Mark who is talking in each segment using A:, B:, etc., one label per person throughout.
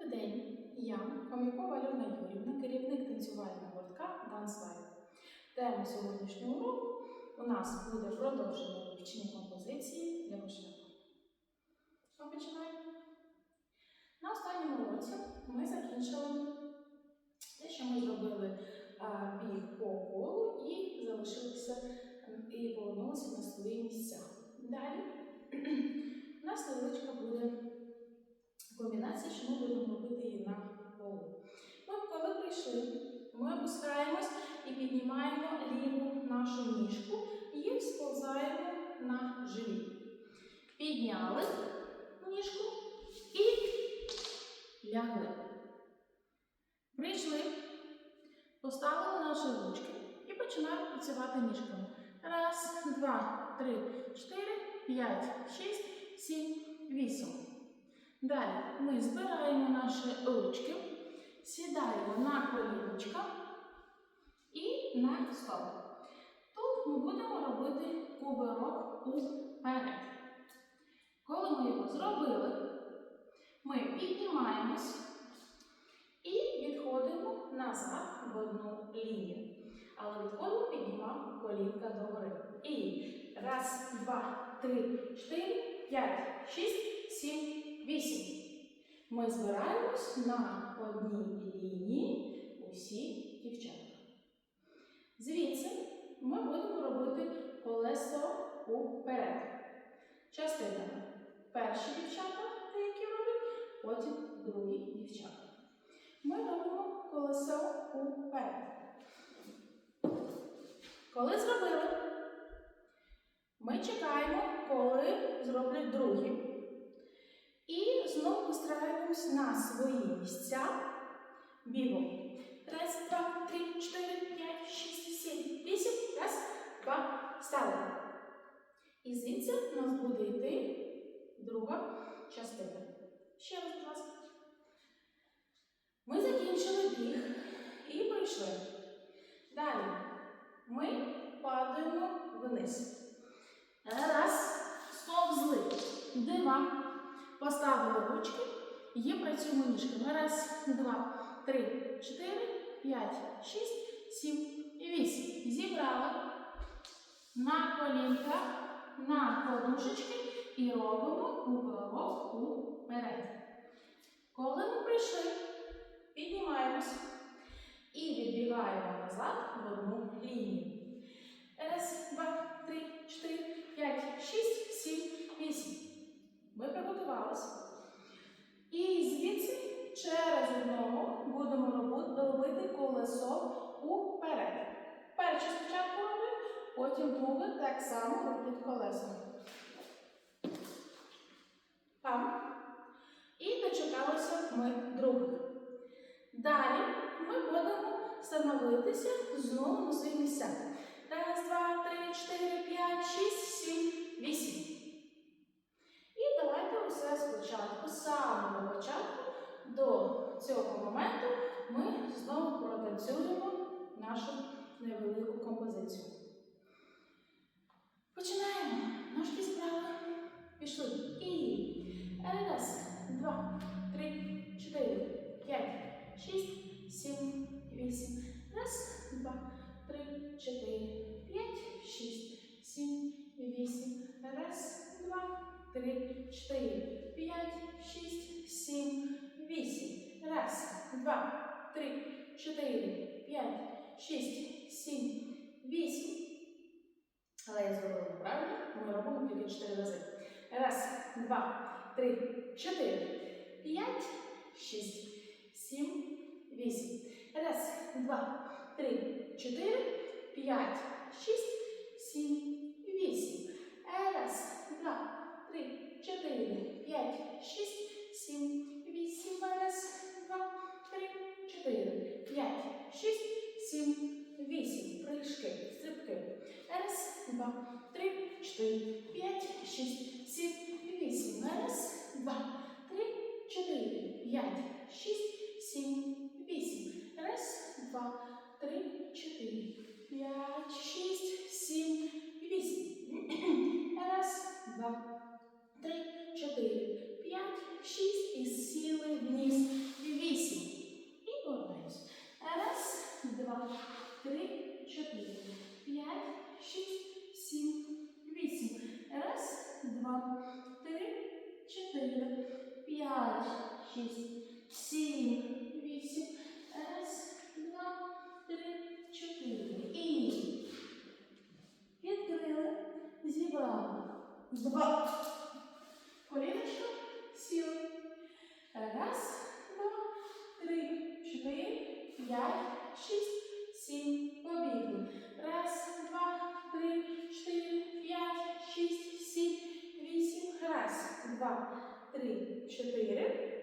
A: Добрий день, я Хомякова Альона Юрівна, керівник танцювального гуртка Дансвай. Тема сьогоднішнього уроку у нас буде продовження вивчення композиції для вишивки. Що починаємо? На останньому уроці ми закінчили те, що ми зробили біг по колу і залишилися і повернулися на свої місця. Далі у нас невеличка буде комбінація, що ми будемо робити її на полу. Ми, коли прийшли, ми опускаємось і піднімаємо ліву нашу ніжку і сповзаємо на живіт. Підняли ніжку і лягли. Прийшли, поставили наші ручки і починаємо працювати ніжками. Раз, два, три, чотири, п'ять, шість, сім, вісім. Далі ми збираємо наші ручки, сідаємо на коліночка і на стол. Тут ми будемо робити куберок уперед. Коли ми його зробили, ми піднімаємось і відходимо назад в одну лінію. Але відходимо, піднімаємо колінка догори. І раз, два, три, чотири, п'ять, шість, вісім. Ми збираємось на одній лінії усі дівчата. Звідси ми будемо робити колесо уперед. Частинами. Перші дівчата, які роблять, потім другі дівчата. Ми робимо колесо уперед. Коли зробили, ми чекаємо, коли зроблять другі. І на свої місця бігом. Раз, два, три, чотири, п'ять, шість, сім, вісім. Раз, два, стали. І звідси у нас буде йти друга частина. Ще раз, будь ласка. Ми закінчили біг і пройшли. Далі ми падаємо вниз. Раз, сповзли. Два. Поставили ручки і працюємо ніжками. Раз, два, три, чотири, п'ять, шість, сім і вісім. Зібрали на колінка, на подушечки і робимо кубарок уперед. Коли ми прийшли, піднімаємося і відбігаємо назад в одну лінію. Раз, два, три, чотири, п'ять, шість, сім, вісім. Ми приготувалися. Звідси через одного будемо робити, робити колесо уперед. Перше спочатку робимо, потім друге так само роблять колесо. Там. І дочекалися ми других. Далі ми будемо становитися знову на свої місця. Невелику композицію. Починаємо. Ножки справа. Пішли. І раз, два, три, чотири, п'ять, шість, сім, вісім. Раз, два, три, чотири, п'ять, шість, сім, вісім. Раз, два, три, чотири, п'ять, шість, сім, вісім. Раз, два, три, чотири, п'ять, шість, сім, вісім. Але я зробила правильно, ми робимо тільки чотири рази. Раз, два, три, чотири, п'ять, шість, сім, вісім. Раз, два, три, чотири, п'ять, шість, сім, два, три, чотири, п'ять, шість, сім, вісім. Раз, два, три, чотири, п'ять, шість, сім, вісім. Раз, два, три, чотири, п'ять, шість, сім, вісім. Раз, два, три, чотири, п'ять, шість і сіли вниз. Вісім. І повертаюсь. Раз, два. Шість, сім, вісім. Раз, два, три, чотири. І відкрили, зібрали. Два. Коліночко, сіли. Раз, два, три, чотири, п'ять, шість, сім. Побігли. Раз, два, три, чотири, п'ять, шість, сім, вісім. Раз, два, три, чотири.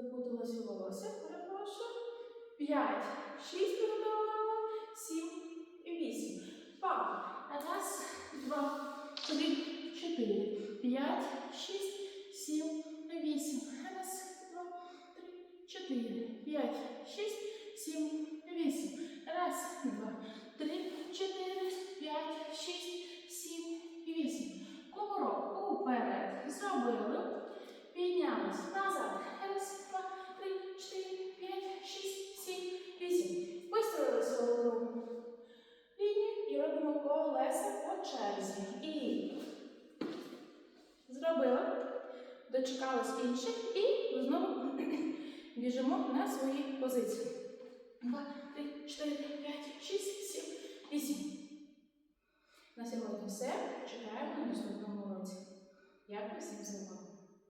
A: Запуталась у волосся, перепрошую. П'ять, шість передавали, сім і вісім. Папа. Раз, два, три, чотири, п'ять, шість, сім, вісім. Раз, два, три, чотири, п'ять, шість, сім, по. І зробила, дочекалась інших і знову біжимо на свої позиції. Два, три, чотири, п'ять, шість, сім, вісім. На сьогодні все. Чекаємо на наступному уроці. Дякую всім за увагу.